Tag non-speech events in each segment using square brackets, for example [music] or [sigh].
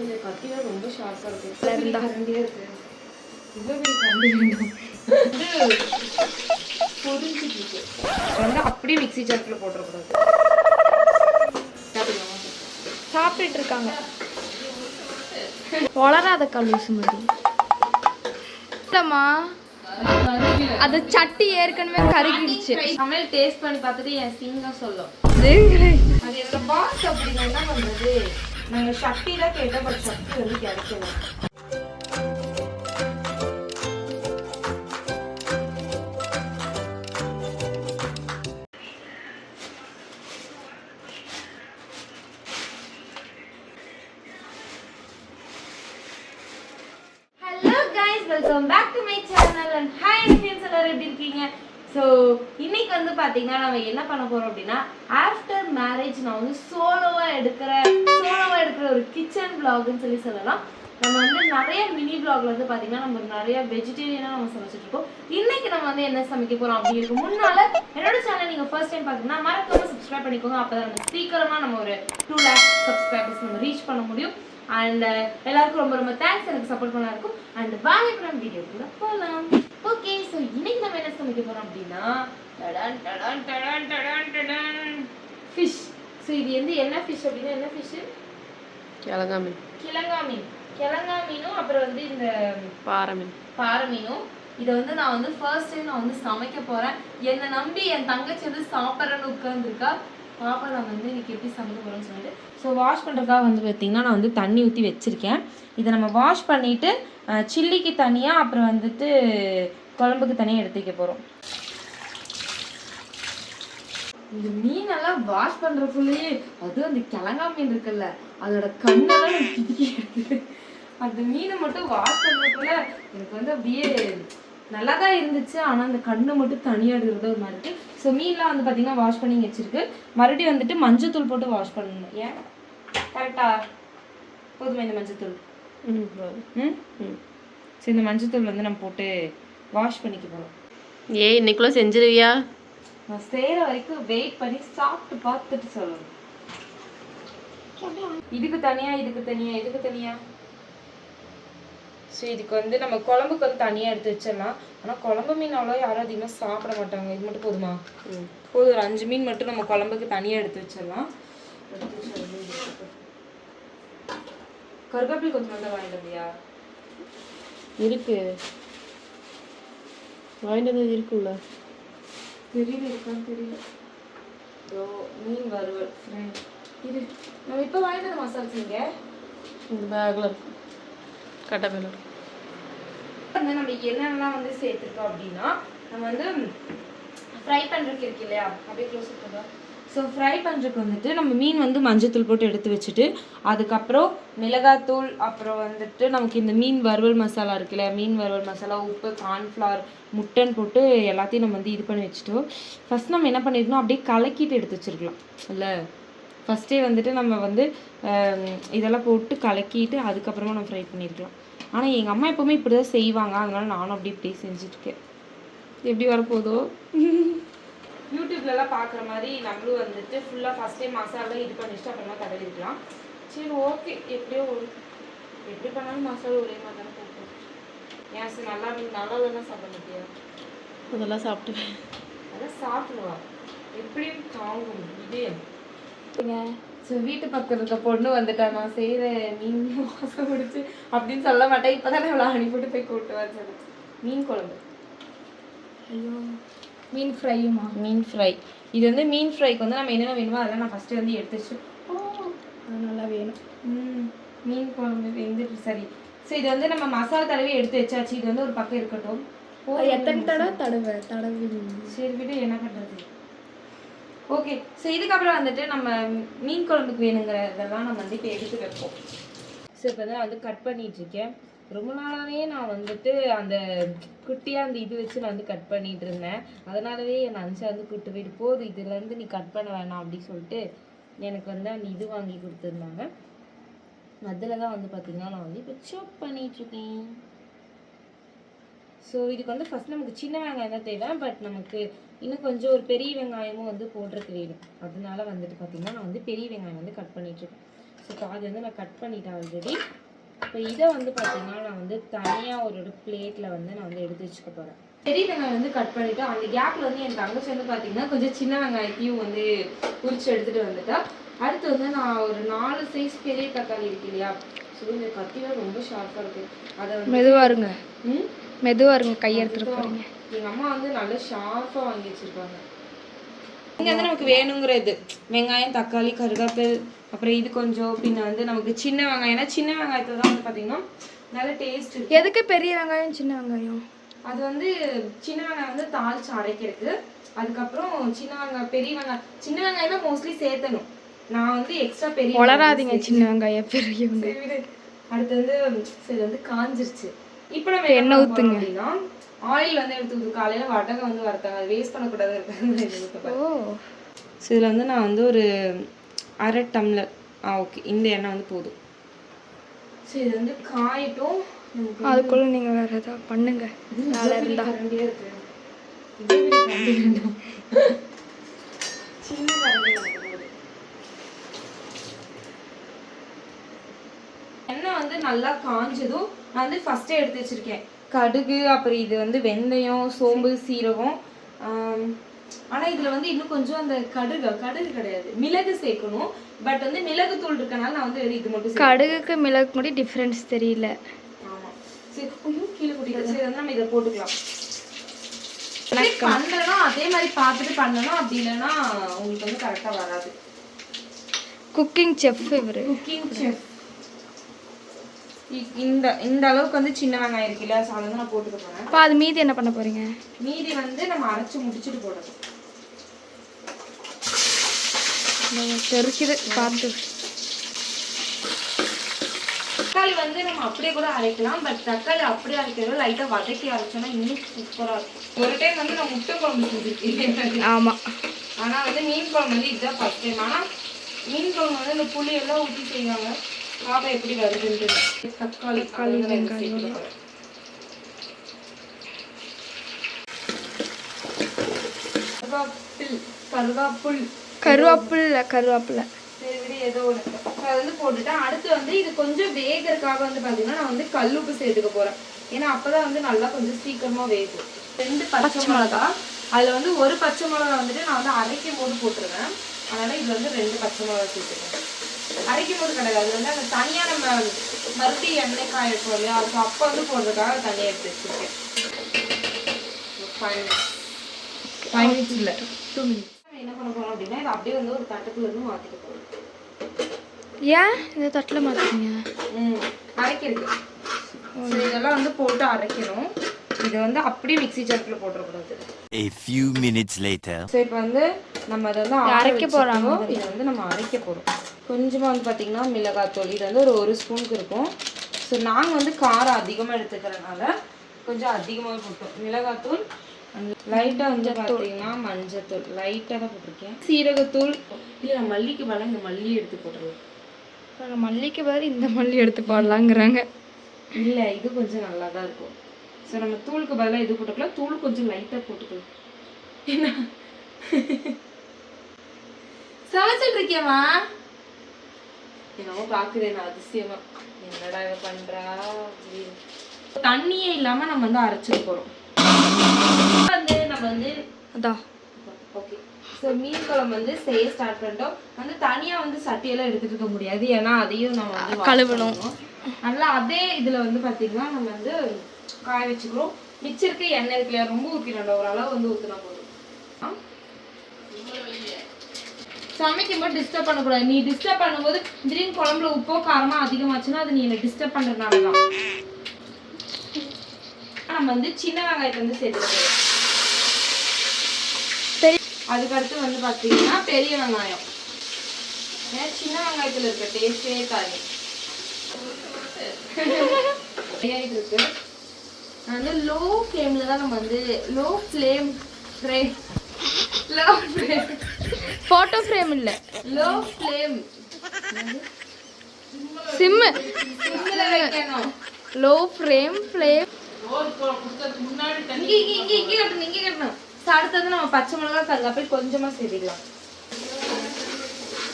இந்த ரொம்ப ஷார்ப்பாக இருக்கு. இருந்தா. கரண்டியாக இருக்கு. இவ்வளோ பெரிய கரண்டி வேண்டும் வந்து பொரிஞ்சிட்டு இருக்கு. இப்போ வந்து அப்படியே மிக்ஸி ஜாக்கில் போட்டுறக்கூடாது. சாப்பிட்டுட்டு இருக்காங்க. வளராத கல்லூசு மாதிரி இல்லம்மா அது சட்டி ஏற்கனவே கருகிடுச்சு. சமையல் டேஸ்ட் பண்ணி பார்த்துட்டு என் சிங்கம் சொல்லும். அது எங்க பாஸ் அப்படி நான் என்ன பண்றது? நாங்க சக்தி கேட்ட பட் சக்தி வந்து கிடைக்கல. Welcome back to my channel and hi friends எல்லாரும் எப்படி இருக்கீங்க? ஸோ இன்னைக்கு வந்து பார்த்தீங்கன்னா நம்ம என்ன பண்ண போறோம் அப்படின்னா ஆஃப்டர் மேரேஜ் நான் வந்து சோலோவாக எடுக்கிற சோலோவாக எடுக்கிற ஒரு கிச்சன் பிளாக்னு சொல்லி சொல்லலாம். நம்ம வந்து நிறைய மினி பிளாக்ல வந்து பார்த்தீங்கன்னா நம்ம நிறைய வெஜிடேரியனாக நம்ம சமைச்சிட்டு இருக்கோம். இன்னைக்கு நம்ம வந்து என்ன சமைக்க போறோம் அப்படிங்கிறது முன்னால என்னோட சேனல் நீங்கள் ஃபர்ஸ்ட் டைம் பார்த்தீங்கன்னா மறக்காம சப்ஸ்கிரைப் பண்ணிக்கோங்க. அப்போதான் நம்ம சீக்கிரமாக நம்ம ஒரு டூ லேக்ஸ் சப்ஸ்கிரைபர்ஸ் நம்ம ரீச் பண்ண முடியும். அண்ட் எல்லாருக்கும் ரொம்ப ரொம்ப தேங்க்ஸ் எனக்கு சப்போர்ட் பண்ணா இருக்கும் அண்ட் வாங்க வீடியோ கூட போகலாம் ஓகே ஸோ இன்னைக்கு நம்ம என்ன சமைக்க போறோம் அப்படின்னா டடான் டடான் டடான் டடான் டடான். ஃபிஷ் ஸோ இது வந்து என்ன ஃபிஷ் அப்படின்னா என்ன ஃபிஷ் கிழங்கா மீன். கிழங்கா மீன். கிழங்கா மீனும் அப்புறம் வந்து இந்த பாறை மீன். பாறை மீனும். இதை வந்து நான் வந்து ஃபர்ஸ்ட் டைம் நான் வந்து சமைக்க போறேன். என்னை நம்பி என் தங்கச்சி வந்து சாப்பிட்றேன்னு உட்காந்துருக்கா பாப்பா நான் வந்து இன்னைக்கு எப்படி சமைக்க போறேன்னு சொல்லிட்டு. ஸோ வாஷ் பண்ணுறதுக்காக வந்து பார்த்தீங்கன்னா நான் வந்து தண்ணி ஊற்றி வச்சிருக்கேன். இதை நம்ம வாஷ் பண்ணிட்டு சில்லிக்கு தனியாக அப்புறம் வந்துட்டு குழம்புக்கு தனியாக எடுத்துக்க போகிறோம் இந்த மீனெல்லாம் வாஷ் பண்ணுறக்குள்ளேயே அதுவும் அந்த கிழங்கா மீன் இருக்குல்ல அதோட கண்ணெல்லாம் அந்த மீனை மட்டும் வாஷ் பண்ணுறதுக்குள்ள எனக்கு வந்து அப்படியே நல்லா தான் இருந்துச்சு ஆனால் அந்த கண்ணு மட்டும் தனியாக எடுக்கிறது ஒரு மாதிரி இருக்குது ஸோ மீன்லாம் வந்து பார்த்திங்கன்னா வாஷ் பண்ணி வச்சுருக்கு வச்சிருக்கு. மறுபடியும் வந்துட்டு மஞ்சத்தூள் போட்டு வாஷ் பண்ணணும். ஏன்? கரெக்டாக போதுமா இந்த மஞ்சத்தூள். ம்? ஸோ இந்த மஞ்சத்தூள் வந்து நம்ம போட்டு வாஷ் பண்ணிக்க போறோம். ஏய் இன்னைக்குள்ள செஞ்சிருவியா? நான் செய்யற வரைக்கும் வெயிட் பண்ணி சாப்பிட்டு பார்த்துட்டு சொல்லணும். இதுக்கு தனியா இதுக்கு தனியா இதுக்கு தனியா? ஸோ இதுக்கு வந்து நம்ம குழம்புக்கு வந்து தனியா எடுத்து வச்சிடலாம். ஆனா குழம்பு மீன் அவ்வளோ யாரும் அதிகமா சாப்பிட மாட்டாங்க. இது மட்டும் போதுமா? போதும் ஒரு அஞ்சு மீன் மட்டும் நம்ம குழம்புக்கு தனியா எடுத்து வச்சிடலாம் எடுத்து வச்சிடலாம். கருவேப்பிலை கொஞ்சம் வந்து வாங்கிட்டு வந்தியா? இருக்கு. வாங்கிட்டு வந்தது இருக்குல்ல? தெரியல இருக்கான்னு தெரியல. ஓ மீன் வறுவல் ஃப்ரை இது நம்ம இப்போ வாங்கிட்டு வந்த மசாலா செஞ்சீங்க பேக்கில் இருக்கு. கட்டப்பையில் இருக்கு. வந்து நம்ம என்னென்னலாம் வந்து சேர்த்துருக்கோம் அப்படின்னா நம்ம வந்து ஃப்ரை பண்ணுறதுக்கு இருக்கு இல்லையா? அப்படியே க்ளோஸ் பண்ணுறோம் ஸோ ஃப்ரை பண்ணுறதுக்கு வந்துட்டு நம்ம மீன் வந்து மஞ்சத்தூள் போட்டு எடுத்து வச்சுட்டு அதுக்கப்புறம் மிளகாத்தூள் அப்புறம் வந்துட்டு நமக்கு இந்த மீன் வறுவல் மசாலா இருக்குல்ல மீன் வறுவல் மசாலா உப்பு கார்ன்ஃப்ளவர் முட்டைன்னு போட்டு எல்லாத்தையும் நம்ம வந்து இது பண்ணி வச்சுட்டோம் ஃபஸ்ட் நம்ம என்ன பண்ணிருக்கணும்? அப்படியே கலக்கிட்டு எடுத்து வச்சிருக்கலாம் இல்லை? ஃபஸ்ட்டே வந்துட்டு நம்ம வந்து இதெல்லாம் போட்டு கலக்கிட்டு அதுக்கப்புறமா நம்ம ஃப்ரை பண்ணியிருக்கலாம் ஆனால் எங்கள் அம்மா எப்போவுமே இப்படி தான் செய்வாங்க. அதனால நானும் அப்படி இப்படி செஞ்சுட்ருக்கேன் எப்படி வரப்போதோ? யூடியூப்லலாம் பார்க்குற மாதிரி நம்மளும் வந்துட்டு ஃபுல்லாக ஃபஸ்ட் டைம் மசாலா இது பண்ணி வச்சுட்டு அப்புறமா தடவிக்கலாம். சரி ஓகே எப்படியோ ஒரு எப்படி பண்ணாலும் மசாலா ஒரே மாதிரி தானே போட்டு ஏன் சார் நல்லா நல்லா தானே சாப்பிட முடியாது அதெல்லாம் சாப்பிட்டு அதான் சாப்பிடுவா. எப்படியும் தாங்கும். இது ஸோ வீட்டு பக்கம் இருக்க பொண்ணு வந்துட்டா நான் செய்கிற மீன் மோசம் முடிச்சு அப்படின்னு சொல்ல மாட்டேன். இப்போ தானே இவ்வளோ அனுப்பிட்டு போய் கூப்பிட்டு வர சொல்லு மீன் குழம்பு. ஐயோ. மீன் ஃப்ரையுமா மீன் ஃப்ரை. இது வந்து மீன் ஃப்ரைக்கு வந்து நம்ம என்னென்ன வேணுமோ அதெல்லாம் நான் ஃபஸ்ட்டு வந்து எடுத்து வச்சு அது நல்லா வேணும். ம் மீன் குழம்பு வெந்துட்டு சரி. ஸோ இது வந்து நம்ம மசாலா தடவி எடுத்து வச்சாச்சு. இது வந்து ஒரு பக்கம் இருக்கட்டும். எத்தனை தடவை தடவை தடவி சரி விடு என்ன பண்ணுறது ஓகே ஸோ இதுக்கப்புறம் வந்துட்டு நம்ம மீன் குழம்புக்கு வேணுங்கிற இதெல்லாம் நம்ம வந்து இப்போ எடுத்து வைப்போம். ஸோ இப்போ வந்து நான் வந்து கட் பண்ணிட்டு இருக்கேன். ரொம்ப நாளாவே நான் வந்துட்டு அந்த குட்டியாக அந்த இது வச்சு நான் வந்து கட் பண்ணிட்டு இருந்தேன். அதனாலவே என் அஞ்சா வந்து கூட்டு போயிட்டு போதும் இதுலேருந்து நீ கட் பண்ண வேணாம் அப்படின்னு சொல்லிட்டு எனக்கு வந்து அந்த இது வாங்கி கொடுத்துருந்தாங்க. அதில் தான் வந்து பார்த்திங்கன்னா நான் வந்து இப்போ சோப் பண்ணிகிட்ருக்கேன் ஸோ இதுக்கு வந்து ஃபர்ஸ்ட் நமக்கு சின்ன வெங்காயம் தான் தேவை பட் நமக்கு இன்னும் கொஞ்சம் ஒரு பெரிய வெங்காயமும் வந்து போடுறதுக்கு வேணும். அதனால வந்துட்டு பார்த்தீங்கன்னா நான் வந்து பெரிய வெங்காயம் வந்து கட் பண்ணிகிட்ருக்கேன் இருக்கேன். ஸோ பாதி வந்து நான் கட் பண்ணிட்டேன் ஆல்ரெடி இப்போ இதை வந்து பார்த்தீங்கன்னா நான் வந்து தனியாக ஒரு பிளேட்டில் வந்து நான் வந்து எடுத்து வச்சுக்க போகிறேன் பெரிய வெங்காயம் வந்து கட் பண்ணிவிட்டு அந்த கேப்பில் வந்து என் தங்கச்சி வந்து பார்த்தீங்கன்னா கொஞ்சம் சின்ன வெங்காயத்தையும் வந்து உரிச்சு எடுத்துகிட்டு வந்துட்டா. அடுத்து வந்து நான் ஒரு நாலு சைஸ் பெரிய தக்காளி இருக்கு இல்லையா? ஸோ இந்த கத்திலாம் ரொம்ப ஷார்ப்பாக இருக்குது அதை வந்து மெதுவாக இருங்க. ம்? மெதுவாக இருங்க கை எடுத்துட்டு போகிறீங்க எங்க அம்மா வந்து நல்ல ஷார்ப்பா வாங்கி வச்சிருப்பாங்க இங்க வந்து நமக்கு வேணுங்கிற இது வெங்காயம் தக்காளி கருவேப்பில் அப்புறம் இது கொஞ்சம் பின்ன வந்து நமக்கு சின்ன வெங்காயம்னா சின்ன வெங்காயத்துல தான் வந்து பாத்தீங்கன்னா நல்ல டேஸ்ட் இருக்கு. எதுக்கு பெரிய வெங்காயம் சின்ன வெங்காயம்? அது வந்து சின்ன வெங்காயம் வந்து தாளிச்சு அரைக்கிறதுக்கு அதுக்கப்புறம் சின்ன வெங்காயம் பெரிய வெங்காயம். சின்ன வெங்காயம் தான் மோஸ்ட்லி சேர்த்தணும். நான் வந்து எக்ஸ்ட்ரா பெரிய வெங்காயம் வளராதீங்க சின்ன வெங்காயம் பெரிய வெங்காயம். அடுத்து வந்து சரி வந்து காஞ்சிருச்சு. இப்போ நம்ம எண்ணெய் என்ன ஊத்துங்க. ஊத்துங்க அப்படின்னா ஆயில் வந்து எடுத்து ஊத்து காலையில வடகம் வந்து வறுத்தாங்க. அது வேஸ்ட் பண்ணக்கூடாது [laughs] ஓ. ஸோ இதில் வந்து நான் வந்து ஒரு அரை டம்ளர் ஆ ஓகே இந்த எண்ணெய் வந்து போதும். ஸோ இது வந்து காயட்டும். அதுக்குள்ள நீங்க வேற ஏதாவது பண்ணுங்க. வேலை இருந்தா. எண்ணெய் வந்து நல்லா காஞ்சதும் நான் வந்து ஃபஸ்ட்டே எடுத்து வச்சிருக்கேன். கடுகு அப்புறம் இது வந்து வெந்தயம் சோம்பு சீரகம். ஆம், ஆனா இதுல வந்து இன்னும் கொஞ்சம் அந்த கடுகு கடுகு கிடையாது. மிளகு சேர்க்கணும். பட் வந்து மிளகு தூள் இருக்கனால நான் வந்து இது மட்டும். கடுகுக்கு மிளகு முடி டிஃப்ரென்ஸ் தெரியல. ஆமா. சரி ஐயோ கீழே கொட்டிட்டு சரி வந்து நம்ம இதை போட்டுக்கலாம். பண்றேனோ அதே மாதிரி பார்த்துட்டு பண்ணணும். அப்படி இல்லைன்னா உங்களுக்கு வந்து கரெக்டா வராது. குக்கிங் செஃப் இவரு. குக்கிங் செஃப் இந்த இந்த அளவுக்கு வந்து சின்ன வெங்காயம் இருக்கு இல்லையா ஸோ அதை வந்து நான் போட்டுக்க போறேன். அப்போ அது மீதி என்ன பண்ண போறீங்க? மீதி வந்து நம்ம அரைச்சு முடிச்சுட்டு போடணும். தெரிக்குது பார்த்து தக்காளி வந்து நம்ம அப்படியே கூட அரைக்கலாம் பட் தக்காளி அப்படியே அரைக்கிறத லைட்டா வதக்கி அரைச்சோம்னா இன்னும் சூப்பரா இருக்கும். ஒரு டைம் வந்து நான் முட்டை குழம்பு செஞ்சிருக்கேன். ஆமா. ஆனா வந்து மீன் குழம்பு வந்து இதுதான் ஃபர்ஸ்ட் டைம் ஆனா மீன் குழம்பு வந்து இந்த புளி எல்லாம் ஊற்றி செய்வாங்க. பாப்பா எப்படி வருதுன்ட்டு தக்காளி தக்காளி வெங்காயம். கருவேப்பில் கருவேப்புல். கருவேப்பில்ல கருவேப்பில்ல சரி ஏதோ ஒன்று அதை வந்து போட்டுட்டேன். அடுத்து வந்து இது கொஞ்சம் வேகறதுக்காக வந்து பார்த்தீங்கன்னா நான் வந்து கல்லுப்பு சேர்த்துக்க போறேன். ஏன்னா அப்பதான் வந்து நல்லா கொஞ்சம் சீக்கிரமா வேகும் ரெண்டு பச்சை மிளகா. அதுல வந்து ஒரு பச்சை மிளகா வந்துட்டு நான் வந்து அரைக்கும் போது போட்டுருவேன். அதனால இது வந்து ரெண்டு பச்சை மிளகா சேர்த்துக்கேன். அரைக்கும் போது கிடையாது அது வந்து அந்த தனியா நம்ம மறுபடியும் எண்ணெய் காய வைப்போம் இல்லையா? ஸோ அப்போ வந்து போடுறதுக்காக தனியாக எடுத்து வச்சிருக்கேன். ஃபைவ் மினிட்ஸ் இல்லை. டூ மினிட்ஸ் என்ன பண்ண போறோம் அப்படின்னா இதை அப்படியே வந்து ஒரு தட்டுக்குள்ள இருந்து போறோம். ஏன்? இந்த தட்டில் மாற்றுறீங்க ம். அரைக்கிறது. இதெல்லாம் வந்து போட்டு அரைக்கணும். இது வந்து அப்படியே மிக்ஸி ஜார்ல போட்டுறக்கூடாது. A few minutes later. So இப்போ வந்து நம்ம அதை வந்து அரைக்க வச்சுட்டோம். இதை வந்து நம்ம அரைக்க போறோம். கொஞ்சமா வந்து பாத்தீங்கன்னா மிளகாத்தூள் இது வந்து ஒரு ஒரு ஸ்பூனுக்கு இருக்கும். ஸோ நாங்கள் வந்து காரம் அதிகமாக எடுத்துக்கிறதுனால கொஞ்சம் அதிகமாக போட்டோம் மிளகாத்தூள் லைட்டாக வந்து பார்த்தீங்கன்னா மஞ்சத்தூள். லைட்டாக தான் போட்டிருக்கேன். சீரகத்தூள் இல்லை நான் மல்லிக்கு பதிலாக இந்த மல்லி எடுத்து போட்டுருவேன் நாங்கள் மல்லிக்கு பதில் இந்த மல்லி எடுத்து போடலாங்கிறாங்க. இல்லை இது கொஞ்சம் நல்லா தான் இருக்கும். ஸோ நம்ம தூளுக்கு பதிலாக இது போட்டுக்கலாம். தூள் கொஞ்சம் லைட்டாக போட்டுக்கலாம். என்ன? சமைச்சிட்டு இருக்கியம்மா? என்னமோ பார்க்குது நான் அதிசயமா. என்னடா பண்றா? அப்படின்னு. தண்ணியே இல்லாம நம்ம வந்து அரைச்சிட போறோம். வந்து நம்ம வந்து அதான் ஓகே ஸோ மீன் குழம்பு வந்து செய்ய ஸ்டார்ட் பண்ணிட்டோம். வந்து தனியா வந்து சட்டியெல்லாம் எடுத்துட்டு இருக்க முடியாது. ஏன்னா அதையும் நம்ம கழுவணும். நல்லா அதே இதில் வந்து பார்த்திங்கன்னா நம்ம வந்து காய வச்சுக்கிறோம். மிச்சம் இருக்க எண்ணெய் இருக்கு இல்லையா? ரொம்ப ஊற்றினோம் ஒரு அளவு வந்து ஊற்றினா போதும். ஆ? சமைக்கும்போது டிஸ்டர்ப் பண்ணக்கூடாது. நீ டிஸ்டர்ப் பண்ணும்போது திடீர்னு குழம்புல உப்போ காரமா அதிகமாச்சுன்னா அது நீ என்னை டிஸ்டர்ப் பண்ணுறதுனால தான். நம்ம வந்து சின்ன வெங்காயத்தை வந்து சேர்த்துக்க அதுக்கடுத்து வந்து பார்த்தீங்கன்னா பெரிய வெங்காயம். ஏன்னா சின்ன வெங்காயத்தில் இருக்க டேஸ்டே தானே ஆயிட்டு இருக்கு நான் வந்து லோ ஃப்ளேம்ல தான் நம்ம வந்து low flame flame low flame photo frame இல்லை. Low flame sim low frame flame இங்க இங்க இங்க இங்க கட்டணும் இங்க கட்டணும். அடுத்தது நம்ம பச்சை மிளகா கருவேப்பிலை கொஞ்சமா சேர்த்துக்கலாம்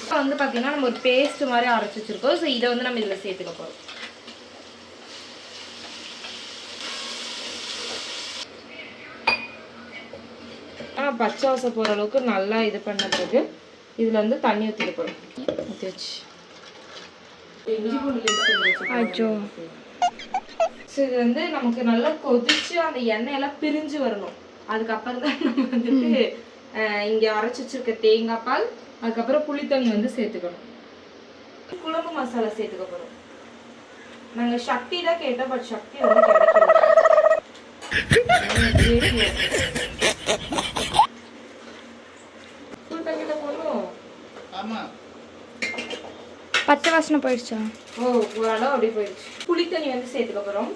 இப்போ வந்து பார்த்தீங்கன்னா நம்ம ஒரு பேஸ்ட் மாதிரி அரைச்சி வச்சிருக்கோம். ஸோ இதை வந்து நம்ம இதில் சேர்த்துக்க போகிறோம் பச்சை வாசம் போகிற அளவுக்கு நல்லா இது பண்ண பிறகு இதில் வந்து தண்ணி ஊற்றிக்க போகிறோம் ஊற்றி வச்சு. அச்சோ. ஸோ இது வந்து நமக்கு நல்லா கொதிச்சு அந்த எண்ணெயெல்லாம் பிரிஞ்சு வரணும். அதுக்கப்புறம் தான் நம்ம வந்துட்டு அஹ், இங்க அரைச்சி வச்சிருக்க தேங்காய் பால் அதுக்கப்புறம் புளித்தண்ணி வந்து சேர்த்துக்கணும். குழம்பு மசாலா சேர்த்துக்க போறோம். நாங்க சக்தி தான் கேட்டோம் பட் சக்தி வந்து கிடைக்கல [laughs] புல் பாக்கெட்டை போடணும் பச்சை வாசனை போயிடுச்சா? ஓ ஓரளவு அப்படியே போயிடுச்சு. புளித்தண்ணி வந்து சேர்த்துக்க போறோம்.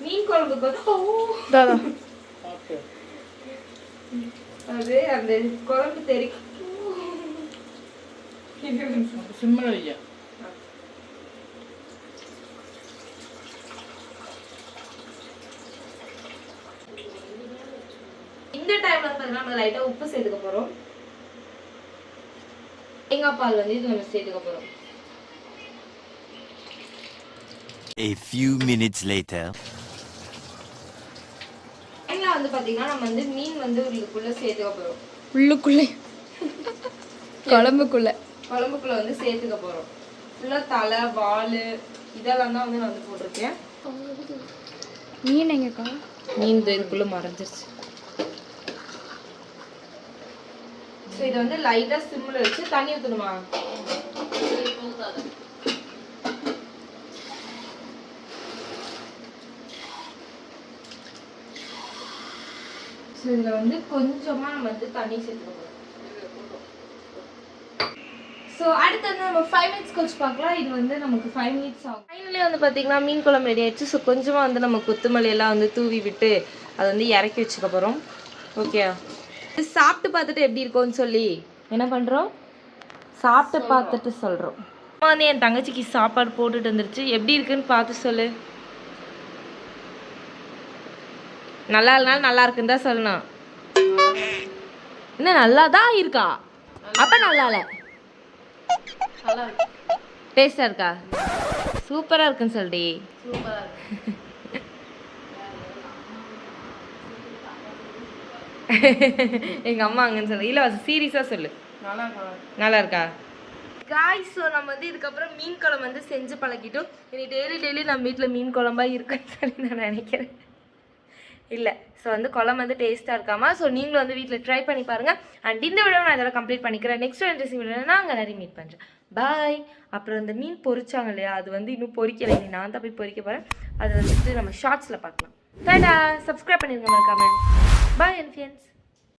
மீன் குழம்புக்கு வந்து ஓ. தாதா அது அந்த குழம்பு தெரிக்கும் சிம்மில் வையா இந்த டைம்ல வந்து பார்த்தீங்கன்னா நம்ம லைட்டா உப்பு சேர்த்துக்க போறோம். தேங்காய் பால் வந்து இது நம்ம சேர்த்துக்க போறோம். A few minutes later. தேங்காய் வந்து பாத்தீங்கன்னா நம்ம வந்து மீன் வந்து இதுக்குள்ள சேர்த்துக்க போறோம். உள்ளுக்குள்ளே. குழம்புக்குள்ள. குழம்புக்குள்ள வந்து சேர்த்துக்க போறோம். ஃபுல்லா தலை வால் இதெல்லாம் தான் வந்து நான் வந்து போட்டிருக்கேன். மீன் எங்கக்கா? மீன் இந்த இதுக்குள்ள மறைஞ்சிருச்சு. ஸோ இதை வந்து லைட்டாக சிம்மில் வச்சு தண்ணி ஊற்றணுமா ஸோ இதில் வந்து கொஞ்சமாக நம்ம வந்து தண்ணி சேர்த்துக்கணும். ஸோ அடுத்து வந்து நம்ம ஃபைவ் மினிட்ஸ் கழிச்சு பார்க்கலாம். இது வந்து நமக்கு ஃபைவ் மினிட்ஸ் ஆகும். ஃபைனலி வந்து பார்த்தீங்கன்னா மீன் குழம்பு ரெடி ஆயிடுச்சு. ஸோ கொஞ்சமாக வந்து நம்ம கொத்தமல்லி எல்லாம் வந்து தூவி விட்டு அதை வந்து இறக்கி வச்சுக்க போகிறோம் ஓகே சாப்பிட்டு பார்த்துட்டு எப்படி இருக்கும்னு சொல்லி. என்ன பண்ணுறோம் சாப்பிட்டு பார்த்துட்டு சொல்கிறோம் அம்மா வந்து என் தங்கச்சிக்கு சாப்பாடு போட்டுட்டு வந்துருச்சு. எப்படி இருக்குன்னு பார்த்து சொல்லு. நல்லா இல்லைனாலும் நல்லா இருக்குன்னு தான் சொல்லணும். என்ன நல்லா தான் இருக்கா? அப்போ நல்லா இல்லை. டேஸ்டாக இருக்கா. சூப்பராக இருக்குன்னு சொல்டி சூப்பராக இருக்கு எங்கள் அம்மா அங்கன்னு சொல்லு. இல்லை சீரியஸாக சொல்லு. நல்லா இருக்கு காய் ஸோ நம்ம வந்து இதுக்கப்புறம் மீன் குழம்பு வந்து செஞ்சு பழகிட்டோம். இனி டெய்லி டெய்லி நம்ம வீட்டில் மீன் குழம்பா இருக்குன்னு சொல்லி நான் நினைக்கிறேன். இல்லை ஸோ வந்து குழம்பு வந்து டேஸ்ட்டாக இருக்காமா? ஸோ நீங்களும் வந்து வீட்டில் ட்ரை பண்ணி பாருங்கள் அண்ட் இந்த வீடியோ நான் இதெல்லாம் கம்ப்ளீட் பண்ணிக்கிறேன். நெக்ஸ்ட் இன்ட்ரெஸ்டிங் வீடியோ நான் அங்கே நிறைய மீட் பண்ணுறேன் பாய் அப்புறம் இந்த மீன் பொரிச்சாங்க இல்லையா? அது வந்து இன்னும் பொரிக்கலை. இனி நான் தான் போய் பொரிக்க போகிறேன் அது வந்துட்டு நம்ம ஷார்ட்ஸில் பார்க்கலாம். டாடா சப்ஸ்கிரைப் பண்ணிருங்க மறக்காம. பாய் என் ஃப்ரெண்ட்ஸ்